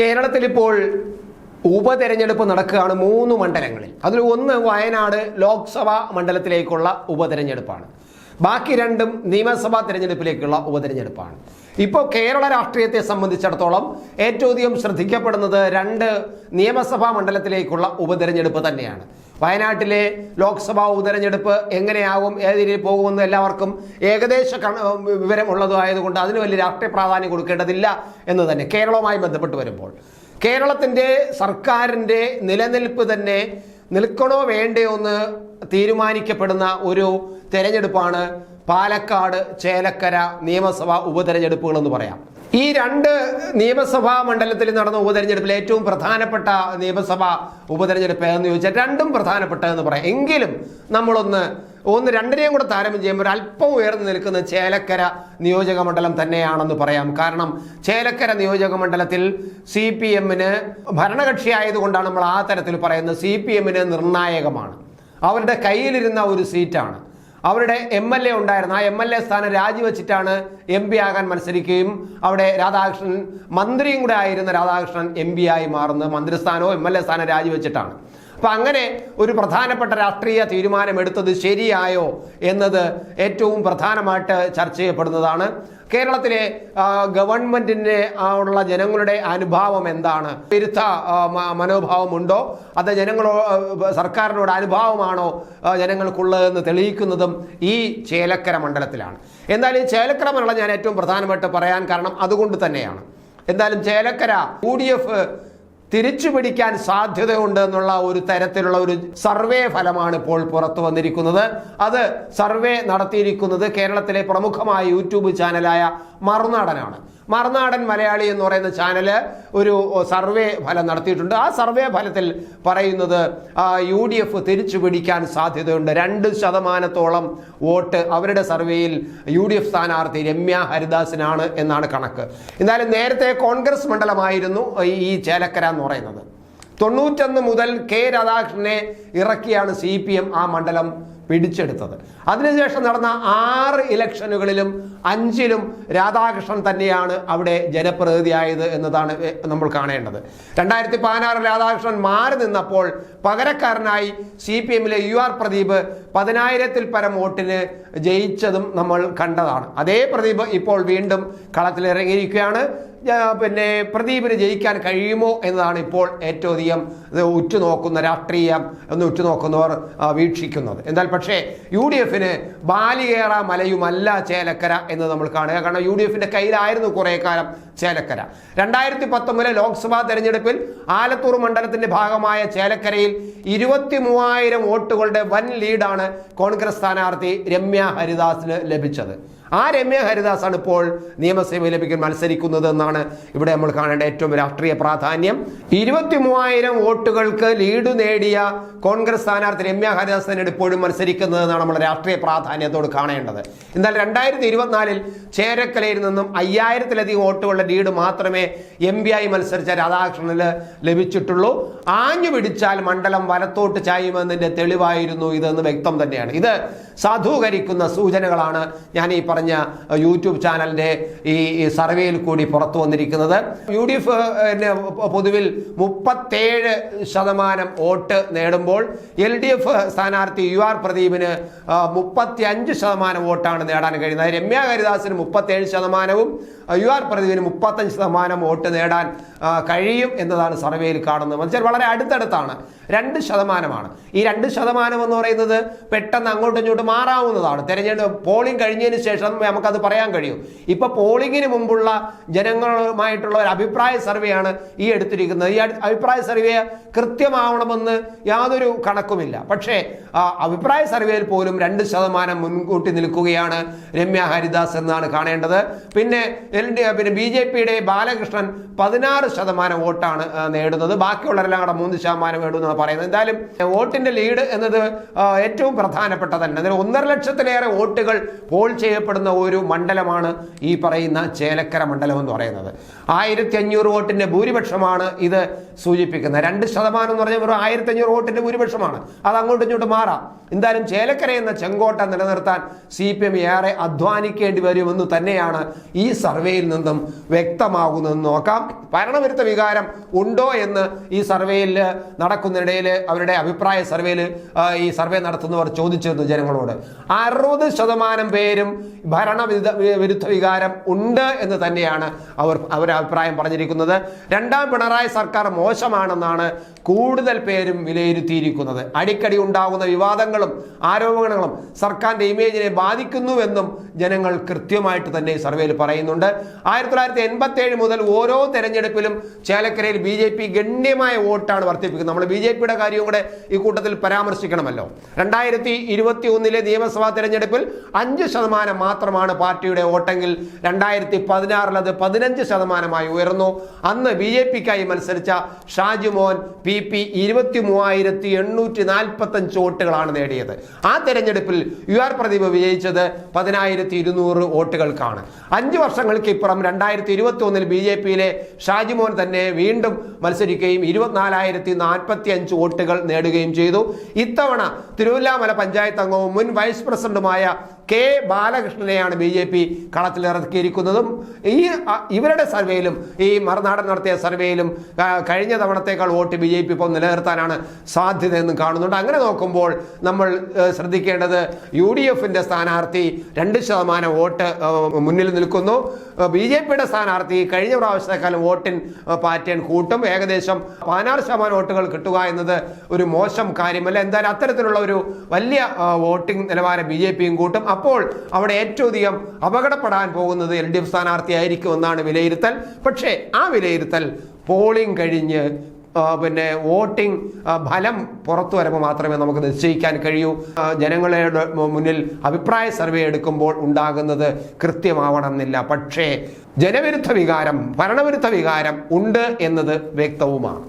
കേരളത്തിൽ ഇപ്പോൾ ഉപതെരഞ്ഞെടുപ്പ് നടക്കുകയാണ് മൂന്ന് മണ്ഡലങ്ങളിൽ. അതിൽ ഒന്ന് വയനാട് ലോക്സഭാ മണ്ഡലത്തിലേക്കുള്ള ഉപതെരഞ്ഞെടുപ്പാണ്. ബാക്കി രണ്ടും നിയമസഭാ തെരഞ്ഞെടുപ്പിലേക്കുള്ള ഉപതെരഞ്ഞെടുപ്പാണ്. ഇപ്പോൾ കേരള രാഷ്ട്രീയത്തെ സംബന്ധിച്ചിടത്തോളം ഏറ്റവും അധികം ശ്രദ്ധിക്കപ്പെടുന്നത് രണ്ട് നിയമസഭാ മണ്ഡലത്തിലേക്കുള്ള ഉപതെരഞ്ഞെടുപ്പ് തന്നെയാണ്. വയനാട്ടിലെ ലോക്സഭാ ഉപതെരഞ്ഞെടുപ്പ് എങ്ങനെയാവും ഏത് രീതിയിൽ പോകുമെന്ന് എല്ലാവർക്കും ഏകദേശ വിവരമുള്ളതായതുകൊണ്ട് അതിന് വലിയ രാഷ്ട്രീയ പ്രാധാന്യം കൊടുക്കേണ്ടതില്ല എന്ന് തന്നെ കേരളവുമായി ബന്ധപ്പെട്ട് വരുമ്പോൾ. കേരളത്തിന്റെ സർക്കാരിന്റെ നിലനിൽപ്പ് തന്നെ നിൽക്കണോ വേണ്ടയോ എന്ന് തീരുമാനിക്കപ്പെടുന്ന ഒരു തെരഞ്ഞെടുപ്പാണ് പാലക്കാട് ചേലക്കര നിയമസഭാ ഉപതെരഞ്ഞെടുപ്പുകൾ എന്ന് പറയാം. ഈ രണ്ട് നിയമസഭാ മണ്ഡലത്തിൽ നടന്ന ഉപതെരഞ്ഞെടുപ്പിൽ ഏറ്റവും പ്രധാനപ്പെട്ട നിയമസഭാ ഉപതെരഞ്ഞെടുപ്പ് എന്ന് ചോദിച്ചാൽ രണ്ടും പ്രധാനപ്പെട്ടതെന്ന് പറയാം. എങ്കിലും നമ്മളൊന്ന് ഒന്ന് രണ്ടിനെയും കൂടെ താരതമ്യം ചെയ്യുമ്പോൾ അല്പം ഉയർന്നു നിൽക്കുന്ന ചേലക്കര നിയോജക മണ്ഡലം തന്നെയാണെന്ന് പറയാം. കാരണം ചേലക്കര നിയോജക മണ്ഡലത്തിൽ സി പി എമ്മിന് ഭരണകക്ഷി ആയതുകൊണ്ടാണ് നമ്മൾ ആ തരത്തിൽ പറയുന്നത് സി പി എമ്മിന് നിർണായകമാണ്. അവരുടെ കയ്യിലിരുന്ന ഒരു സീറ്റാണ്. അവരുടെ എം എൽ എ ഉണ്ടായിരുന്ന. ആ എം എൽ എ സ്ഥാനം രാജിവെച്ചിട്ടാണ് എം പി ആകാൻ മത്സരിക്കുകയും അവിടെ രാധാകൃഷ്ണൻ മന്ത്രിയും കൂടെ ആയിരുന്ന രാധാകൃഷ്ണൻ എം പി ആയി മാറുന്നത്. മന്ത്രിസ്ഥാനവും എം എൽ എ സ്ഥാനം രാജിവെച്ചിട്ടാണ്. അപ്പൊ അങ്ങനെ ഒരു പ്രധാനപ്പെട്ട രാഷ്ട്രീയ തീരുമാനം തീരുമാനമെടുത്തത് ശരിയായോ എന്നത് ഏറ്റവും പ്രധാനമായിട്ട് ചർച്ച ചെയ്യപ്പെടുന്നതാണ്. കേരളത്തിലെ ഗവൺമെന്റിനെ ഉള്ള ജനങ്ങളുടെ അനുഭാവം എന്താണ്? വിരുദ്ധ മനോഭാവമുണ്ടോ? അത് ജനങ്ങളോ സർക്കാരിനോട് അനുഭാവമാണോ ജനങ്ങൾക്കുള്ളതെന്ന് തെളിയിക്കുന്നതും ഈ ചേലക്കര മണ്ഡലത്തിലാണ്. എന്തായാലും ഈ ചേലക്കര മണ്ഡലം ഞാൻ ഏറ്റവും പ്രധാനമായിട്ട് പറയാൻ കാരണം അതുകൊണ്ട് തന്നെയാണ്. എന്തായാലും ചേലക്കര യു ഡി എഫ് തിരിച്ചു പിടിക്കാൻ സാധ്യതയുണ്ട് എന്നുള്ള ഒരു തരത്തിലുള്ള ഒരു സർവേ ഫലമാണ് ഇപ്പോൾ പുറത്തു വന്നിരിക്കുന്നത്. അത് സർവേ നടത്തിയിരിക്കുന്നത് കേരളത്തിലെ പ്രമുഖമായ യൂട്യൂബ് ചാനലായ മറുനാടനാണ്. മറുനാടൻ മലയാളി എന്ന് പറയുന്ന ചാനൽ ഒരു സർവേ ഫലം നടത്തിയിട്ടുണ്ട്. ആ സർവേ ഫലത്തിൽ പറയുന്നത് യു ഡി എഫ് തിരിച്ചു പിടിക്കാൻ സാധ്യതയുണ്ട്. രണ്ട് ശതമാനത്തോളം വോട്ട് അവരുടെ സർവേയിൽ യു ഡി എഫ് സ്ഥാനാർത്ഥി രമ്യ ഹരിദാസിനാണ് എന്നാണ് കണക്ക്. എന്നാലും നേരത്തെ കോൺഗ്രസ് മണ്ഡലമായിരുന്നു ഈ ചേലക്കര എന്ന് പറയുന്നത്. തൊണ്ണൂറ്റൊന്ന് മുതൽ കെ രാധാകൃഷ്ണനെ ഇറക്കിയാണ് സി പി എം ആ മണ്ഡലം പിടിച്ചെടുത്തത്. അതിനുശേഷം നടന്ന ആറ് ഇലക്ഷനുകളിലും അഞ്ചിലും രാധാകൃഷ്ണൻ തന്നെയാണ് അവിടെ ജനപ്രതിനിധിയായത് എന്നതാണ് നമ്മൾ കാണേണ്ടത്. രണ്ടായിരത്തി പതിനാറ് രാധാകൃഷ്ണൻ മാറി നിന്നപ്പോൾ പകരക്കാരനായി സി പി എമ്മിലെ യു ആർ പ്രദീപ് പതിനായിരത്തിൽ പരം വോട്ടിന് ജയിച്ചതും നമ്മൾ കണ്ടതാണ്. അതേ പ്രദീപ് ഇപ്പോൾ വീണ്ടും കളത്തിലിറങ്ങിയിരിക്കുകയാണ് പിന്നെ പ്രദീപിന് ജയിക്കാൻ കഴിയുമോ എന്നതാണ് ഇപ്പോൾ ഏറ്റവും അധികം ഉറ്റുനോക്കുന്ന രാഷ്ട്രീയം എന്ന് ഉറ്റുനോക്കുന്നവർ വീക്ഷിക്കുന്നത്. എന്നാൽ പക്ഷേ യു ഡി എഫിന് ബാലികേറ മലയുമല്ല ചേലക്കര എന്ന് നമ്മൾ കാണുക. കാരണം യു ഡി എഫിന്റെ കയ്യിലായിരുന്നു കുറേ കാലം ചേലക്കര. രണ്ടായിരത്തി പത്തൊമ്പതിലെ ലോക്സഭാ തെരഞ്ഞെടുപ്പിൽ ആലത്തൂർ മണ്ഡലത്തിന്റെ ഭാഗമായ ചേലക്കരയിൽ ഇരുപത്തി മൂവായിരം വോട്ടുകളുടെ വൻ ലീഡാണ് കോൺഗ്രസ് സ്ഥാനാർത്ഥി രമ്യ ഹരിദാസിന് ലഭിച്ചത്. ആ രമ്യ ഹരിദാസ് ആണ് ഇപ്പോൾ നിയമസഭയിൽ ലഭിക്കാൻ മത്സരിക്കുന്നത് എന്നാണ് ഇവിടെ നമ്മൾ കാണേണ്ട ഏറ്റവും രാഷ്ട്രീയ പ്രാധാന്യം. ഇരുപത്തി മൂവായിരം വോട്ടുകൾക്ക് ലീഡ് നേടിയ കോൺഗ്രസ് സ്ഥാനാർത്ഥി രമ്യ ഹരിദാസനാണ് ഇപ്പോഴും മത്സരിക്കുന്നത് എന്നാണ് നമ്മൾ രാഷ്ട്രീയ പ്രാധാന്യത്തോട് കാണേണ്ടത്. എന്നാൽ രണ്ടായിരത്തി ഇരുപത്തിനാലിൽ ചേരക്കലയിൽ നിന്നും അയ്യായിരത്തിലധികം വോട്ടുകളുടെ ലീഡ് മാത്രമേ എം പി ആയി മത്സരിച്ച രാധാകൃഷ്ണന് ലഭിച്ചിട്ടുള്ളൂ. ആഞ്ഞു പിടിച്ചാൽ മണ്ഡലം വലത്തോട്ട് ചായുമെന്നതിന്റെ തെളിവായിരുന്നു ഇതെന്ന് വ്യക്തം തന്നെയാണ്. ഇത് സാധൂകരിക്കുന്ന സൂചനകളാണ് ഞാൻ ഈ പറഞ്ഞ യൂട്യൂബ് ചാനലിന്റെ ഈ സർവേയിൽ കൂടി പുറത്തു വന്നിരിക്കുന്നത്. യു ഡി എഫ് പൊതുവിൽ മുപ്പത്തേഴ് ശതമാനം വോട്ട് നേടുമ്പോൾ എൽ ഡി എഫ് സ്ഥാനാർത്ഥി യു ആർ പ്രദീപിന് മുപ്പത്തി അഞ്ച് ശതമാനം വോട്ടാണ് നേടാൻ കഴിയുന്നത്. രമ്യ ഹരിദാസിന് മുപ്പത്തേഴ് ശതമാനവും യു ആർ പ്രദീപിന് മുപ്പത്തഞ്ച് ശതമാനം വോട്ട് നേടാൻ കഴിയും എന്നതാണ് സർവേയിൽ കാണുന്നത്. മനുഷ്യർ വളരെ അടുത്തടുത്താണ്. രണ്ട് ശതമാനമാണ്. ഈ രണ്ട് ശതമാനം എന്ന് പറയുന്നത് പെട്ടെന്ന് അങ്ങോട്ടും ഇങ്ങോട്ടും മാറാവുന്നതാണ്. തെരഞ്ഞെടുപ്പ് പോളിംഗ് കഴിഞ്ഞതിന് ശേഷം നമുക്കത് പറയാൻ കഴിയും. ഇപ്പൊ പോളിംഗിന് മുമ്പുള്ള ജനങ്ങളുമായിട്ടുള്ള ഒരു അഭിപ്രായ സർവേയാണ് ഈ എടുത്തിരിക്കുന്നത്. ഈ അഭിപ്രായ സർവേ കൃത്യമാവണമെന്ന് യാതൊരു കണക്കുമില്ല. പക്ഷേ അഭിപ്രായ സർവേയിൽ പോലും രണ്ട് ശതമാനം മുൻകൂട്ടി നിൽക്കുകയാണ് രമ്യ ഹരിദാസ് എന്നാണ് കാണേണ്ടത്. പിന്നെ എൽ ഡി പിന്നെ ബി ജെ പിയുടെ ബാലകൃഷ്ണൻ പതിനാറ് ശതമാനം വോട്ടാണ് നേടുന്നത്. ബാക്കിയുള്ളവരെല്ലാം കൂടെ മൂന്ന് ശതമാനം നേടുമെന്നാണ് പറയുന്നത്. എന്തായാലും വോട്ടിന്റെ ലീഡ് എന്നത് ഏറ്റവും പ്രധാനപ്പെട്ട തന്നെ ഒന്നര ലക്ഷത്തിലേറെ വോട്ടുകൾ പോൾ ചെയ്യപ്പെടുന്ന ഒരു മണ്ഡലമാണ് ഈ പറയുന്ന ചേലക്കര മണ്ഡലം എന്ന് പറയുന്നത്. ആയിരത്തി അഞ്ഞൂറ് വോട്ടിന്റെ ഭൂരിപക്ഷമാണ് ഇത് സൂചിപ്പിക്കുന്നത്. രണ്ട് ശതമാനം എന്ന് പറഞ്ഞാൽ വെറും ആയിരത്തി അഞ്ഞൂറ് വോട്ടിന്റെ ഭൂരിപക്ഷമാണ്. അത് അങ്ങോട്ടും ഇങ്ങോട്ടും മാറാം. എന്തായാലും ചേലക്കര എന്ന ചെങ്കോട്ട നിലനിർത്താൻ സി പി എം ഏറെ അധ്വാനിക്കേണ്ടി വരുമെന്ന് തന്നെയാണ് ഈ സർവേയിൽ നിന്നും വ്യക്തമാകുന്നതെന്ന് നോക്കാം. ഭരണവിരുദ്ധ വികാരം ഉണ്ടോ എന്ന് ഈ സർവേയിൽ നടക്കുന്നതിനിടയിൽ അവരുടെ അഭിപ്രായ സർവേയിൽ ഈ സർവേ നടത്തുന്നവർ ചോദിച്ചിരുന്നു ജനങ്ങളോട്. അറുപത് ശതമാനം പേരും ഭരണവിരുദ്ധ വിരുദ്ധ വികാരം ഉണ്ട് എന്ന് തന്നെയാണ് അവർ അവരുടെ അഭിപ്രായം പറഞ്ഞിരിക്കുന്നത്. രണ്ടാം പിണറായി സർക്കാർ മോശമാണെന്നാണ് കൂടുതൽ പേരും വിലയിരുത്തിയിരിക്കുന്നത്. അടിക്കടി ഉണ്ടാകുന്ന വിവാദങ്ങളും ആരോപണങ്ങളും സർക്കാരിന്റെ ഇമേജിനെ ബാധിക്കുന്നുവെന്നും ജനങ്ങൾ കൃത്യമായിട്ട് തന്നെ സർവേയിൽ പറയുന്നുണ്ട്. ആയിരത്തി തൊള്ളായിരത്തി എൺപത്തി ഏഴ് മുതൽ ഓരോ തെരഞ്ഞെടുപ്പിലും ചേലക്കരയിൽ ബി ജെ പി ഗണ്യമായ വോട്ടാണ് വർദ്ധിപ്പിക്കുന്നത്. നമ്മൾ ബി ജെ പിയുടെ കാര്യവും കൂടെ ഈ കൂട്ടത്തിൽ പരാമർശിക്കണമല്ലോ. രണ്ടായിരത്തി ഇരുപത്തി ഒന്നിലെ നിയമസഭാ തെരഞ്ഞെടുപ്പിൽ അഞ്ച് ശതമാനം മാത്രമാണ് പാർട്ടിയുടെ വോട്ടെങ്കിൽ രണ്ടായിരത്തി പതിനാറിൽ അത് പതിനഞ്ച് ശതമാനമായി ഉയർന്നു. അന്ന് ബി ജെ പിക്കായി മത്സരിച്ച ഷാജിമോൻ പി പി ഇരുപത്തി മൂവായിരത്തി എണ്ണൂറ്റി നാൽപ്പത്തി അഞ്ച് വോട്ടുകളാണ് നേടിയത്. ആ തെരഞ്ഞെടുപ്പിൽ യു ആർ പ്രദീപ് വിജയിച്ചത് പതിനായിരത്തി ഇരുന്നൂറ് വോട്ടുകൾക്കാണ്. അഞ്ച് വർഷങ്ങൾക്ക് ഇപ്പുറം രണ്ടായിരത്തി ഇരുപത്തി ഒന്നിൽ ബി ജെ പിയിലെ ഷാജിമോൻ തന്നെ വീണ്ടും മത്സരിക്കുകയും ഇരുപത്തിനാലായിരത്തി നാൽപ്പത്തി അഞ്ച് വോട്ടുകൾ നേടുകയും ചെയ്തു. ഇത്തവണ തിരുവല്ലാമല പഞ്ചായത്ത് അംഗവും മുൻ വൈസ് പ്രസിഡന്റുമായ കെ ബാലകൃഷ്ണനെയാണ് ബി ജെ പി കളത്തിലിറക്കിയിരിക്കുന്നതും ഈ ഇവരുടെ സർവേയിലും ഈ മറുനാടൻ നടത്തിയ സർവേയിലും കഴിഞ്ഞ തവണത്തേക്കാൾ വോട്ട് ബി ജെ പി ഇപ്പോൾ നിലനിർത്താനാണ് സാധ്യതയെന്നും കാണുന്നുണ്ട്. അങ്ങനെ നോക്കുമ്പോൾ നമ്മൾ ശ്രദ്ധിക്കേണ്ടത് യു ഡി എഫിന്റെ സ്ഥാനാർത്ഥി രണ്ട് ശതമാനം വോട്ട് മുന്നിൽ നിൽക്കുന്നു. ബി ജെ പിയുടെ സ്ഥാനാർത്ഥി കഴിഞ്ഞ പ്രാവശ്യത്തെക്കാലം വോട്ടിൻ പാറ്റേൺ കൂട്ടും. ഏകദേശം പതിനാറ് ശതമാനം വോട്ടുകൾ കിട്ടുക എന്നത് ഒരു മോശം കാര്യമല്ല. എന്തായാലും അത്തരത്തിലുള്ള ഒരു വലിയ വോട്ടിംഗ് നിലവാരം ബി ജെ പിയും കൂട്ടും. അപ്പോൾ അവിടെ ഏറ്റവും അധികം അപകടപ്പെടാൻ പോകുന്നത് എൽ ഡി എഫ് സ്ഥാനാർത്ഥിയായിരിക്കും എന്നാണ് വിലയിരുത്തൽ. പക്ഷേ ആ വിലയിരുത്തൽ പോളിംഗ് കഴിഞ്ഞ് പിന്നെ വോട്ടിംഗ് ഫലം പുറത്തു വരുമ്പോൾ മാത്രമേ നമുക്ക് നിശ്ചയിക്കാൻ കഴിയൂ. ജനങ്ങളുടെ മുന്നിൽ അഭിപ്രായ സർവേ എടുക്കുമ്പോൾ ഉണ്ടാകുന്നത് കൃത്യമാവണമെന്നില്ല. പക്ഷേ ജനവിരുദ്ധ വികാരം ഭരണവിരുദ്ധ വികാരം ഉണ്ട് എന്നത് വ്യക്തവുമാണ്.